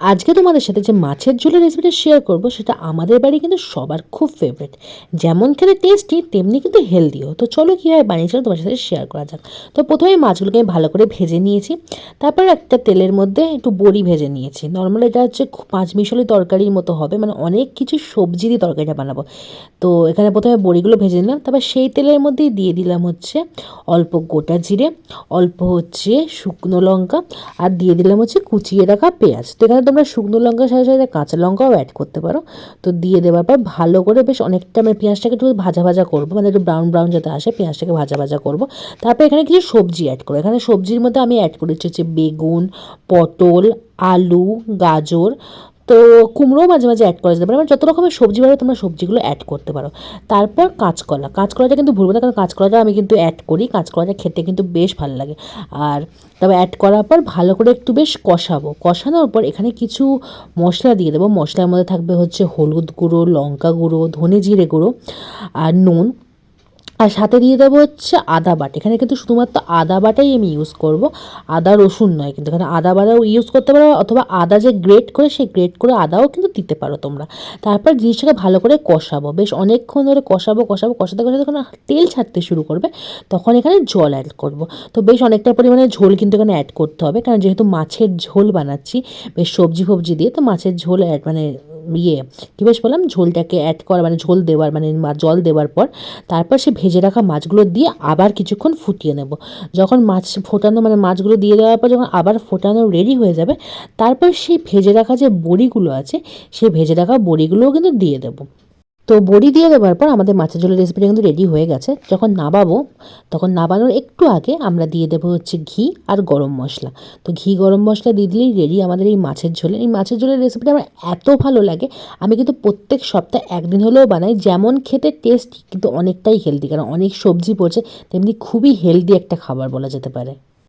আজকে তোমাদের সাথে যে মাছের ঝোলের রেসিপিটা শেয়ার করব, সেটা আমাদের বাড়ি কিন্তু সবার খুব ফেভারিট যেমন খেতে টেস্টি তেমনি কিন্তু হেলদিও তো চলো কীভাবে বানিয়েছিলাম তোমার সাথে শেয়ার করা যাক। তো প্রথমে মাছগুলোকে আমি ভালো করে ভেজে নিয়েছি। তারপর একটা তেলের মধ্যে একটু বড়ি ভেজে নিয়েছি। নর্মাল এটা হচ্ছে পাঁচ মিশালি তরকারির মতো হবে মানে অনেক কিছু সবজি দিয়ে তরকারিটা বানাবো। তো এখানে প্রথমে বড়িগুলো ভেজে নিলাম, তারপর সেই তেলের মধ্যেই দিয়ে দিলাম হচ্ছে অল্প গোটা জিরে, অল্প হচ্ছে শুকনো লঙ্কা, আর দিয়ে দিলাম হচ্ছে কুচিয়ে রাখা পেঁয়াজ। তো এখানে তোমরা শুকনো লঙ্কার সাথে সাথে কাঁচা লঙ্কাও অ্যাড করতে পারো। তো দিয়ে দেওয়ার পর ভালো করে বেশ অনেকটা আমি পেঁয়াজটাকে একটু ভাজা ভাজা করব মানে একটু ব্রাউন ব্রাউন যাতে আসে, পেঁয়াজটাকে ভাজা ভাজা করব। তারপর এখানে কিছু সবজি অ্যাড করো এখানে সবজির মধ্যে আমি অ্যাড করেছি হচ্ছে বেগুন, পটল, আলু, গাজর তো কুমড়োও মাঝে মাঝে অ্যাড করা যেতে পারে। মানে যত রকমের সবজি পারো তোমরা সবজিগুলো অ্যাড করতে পারো। তারপর কাঁচকলা। কাঁচকলাটা কিন্তু ভুলবো না, কারণ কাঁচকলাটা আমি কিন্তু অ্যাড করি। কাঁচকলাটা খেতে কিন্তু বেশ ভালো লাগে। আর তবে অ্যাড করার পর ভালো করে একটু বেশ কষাবো। কষানোর পর এখানে কিছু মশলা দিয়ে দেবো। মশলার মধ্যে থাকবে হচ্ছে হলুদ গুঁড়ো, লঙ্কা গুঁড়ো, ধনে জিরে গুঁড়ো, আর নুন। আর সাথে দিয়ে দেবো হচ্ছে আদা বাটা। এখানে কিন্তু শুধুমাত্র আদা বাটাই আমি ইউজ করব। আদা, রসুন নয় কিন্তু এখানে আদা বাটাও ইউজ করতে পারো অথবা আদা যে গ্রেট করে সেই গ্রেট করে আদাও কিন্তু দিতে পারো তোমরা। তারপর জিনিসটাকে ভালো করে কষাবো। বেশ অনেকক্ষণ ধরে কষাবো কষাবো, কষাতে কষাতে যখন তেল ছাড়তে শুরু করবে তখন এখানে জল অ্যাড করব। তো বেশ অনেকটা পরিমাণে ঝোল কিন্তু এখানে অ্যাড করতে হবে। কারণ যেহেতু মাছের ঝোল বানাচ্ছি, বেশ সবজি ফবজি দিয়ে তো মাছের ঝোল অ্যাড মানে ইয়ে কী বেশ বললাম? ঝোলটাকে অ্যাড করা মানে ঝোল দেওয়ার মানে জল দেওয়ার পর তারপর সে ভেজে রাখা মাছগুলো দিয়ে আবার কিছুক্ষণ ফুটিয়ে নেব। যখন মাছ ফোটানো মানে মাছগুলো দিয়ে দেওয়ার পর যখন আবার ফোটানো রেডি হয়ে যাবে, তারপর সেই ভেজে রাখা যে বড়িগুলো আছে, সেই ভেজে রাখা বড়িগুলোও কিন্তু দিয়ে দেবো। তো বড়ি দিয়ে দেওয়ার পর আমাদের মাছের ঝোলের রেসিপিটা কিন্তু রেডি হয়ে গেছে। যখন নাবাবো তখন নাবানোর একটু আগে আমরা দিয়ে দেবো হচ্ছে ঘি আর গরম মশলা। তো ঘি, গরম মশলা দিয়ে দিলেই রেডি আমাদের এই মাছের ঝোলের এই মাছের ঝোলের রেসিপিটা আমার এত ভালো লাগে, আমি কিন্তু প্রত্যেক সপ্তাহে একদিন হলেও বানাই। যেমন খেতে টেস্ট কিন্তু অনেকটাই হেলদি কারণ অনেক সবজি পড়ছে, তেমনি খুবই হেলদি একটা খাবার বলা যেতে পারে।